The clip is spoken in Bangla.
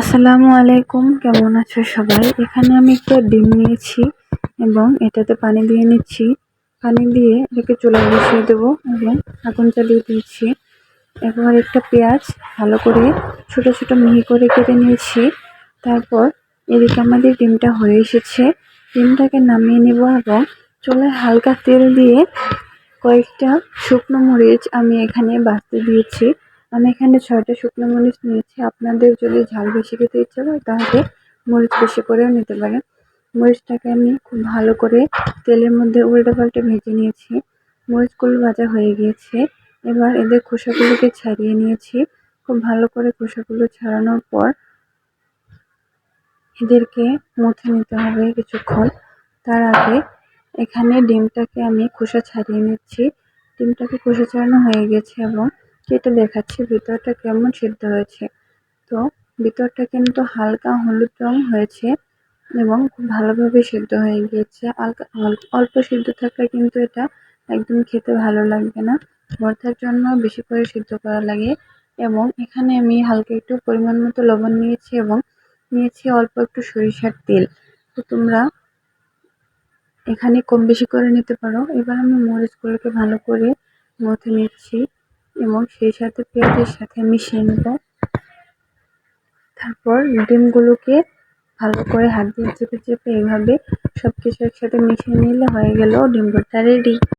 আসসালামু আলাইকুম, কেমন আছো সবাই? এখানে আমি একটা ডিম নিয়েছি এবং এটাতে পানি দিয়ে নিচ্ছি। পানি দিয়ে এটাকে চুলা বসিয়ে দেবো এবং আগুন চালিয়ে দিয়েছি। এবার একটা পেঁয়াজ ভালো করে ছোট ছোট মিহি করে কেটে নিয়েছি। তারপর এদিকে আমাদের ডিমটা হয়ে এসেছে। ডিমটাকে নামিয়ে নেব এবং চুলায় হালকা তেল দিয়ে কয়েকটা শুকনো মরিচ আমি এখানে বাছতে দিয়েছি। আমি এখানে ছয়টা শুকনো মরিচ নিয়েছি। আপনাদের যদি ঝাল বেশি খেতে ইচ্ছে করে, তাহলে মরিচ বেশি করেও নিতে পারেন। মরিচটাকে আমি খুব ভালো করে তেলের মধ্যে উল্টে পাল্টে ভেজে নিয়েছি। মরিচগুলো ভাজা হয়ে গিয়েছে। এবার এদের খোসাগুলোকে ছাড়িয়ে নিয়েছি। খুব ভালো করে খোসাগুলো ছাড়ানোর পর এদেরকে মুছে নিতে হবে কিছুক্ষণ। তার আগে এখানে ডিমটাকে আমি খোসা ছাড়িয়ে নিচ্ছি। ডিমটাকে খোসা ছাড়ানো হয়ে গেছে এবং কেটে দেখাচ্ছি, ভিতরটা কেমন সিদ্ধ হয়েছে। তো ভিতরটা কিন্তু হালকা হলুদ রং হয়েছে এবং খুব ভালোভাবে সিদ্ধ হয়ে গিয়েছে। হালকা অল্প সিদ্ধ থাকলে কিন্তু এটা একদম খেতে ভালো লাগবে না। ভর্তার জন্য বেশি করে সিদ্ধ করা লাগে এবং এখানে আমি হালকা একটু পরিমাণ মতো লবণ নিয়েছি এবং নিয়েছি অল্প একটু সরিষার তেল। তো তোমরা এখানে কম বেশি করে নিতে পারো। এবার আমি মরিচগুলোকে ভালো করে মথে নিচ্ছি। এবং সেই সাথে পেঁয়াজের সাথে মিশিয়ে নেব। তারপর ডিমগুলোকে ভালো করে হাত দিয়ে চেপে চেপে এইভাবে সব কিছু একসাথে মিশিয়ে নিলে হয়ে গেল ডিম ভর্তা রেডি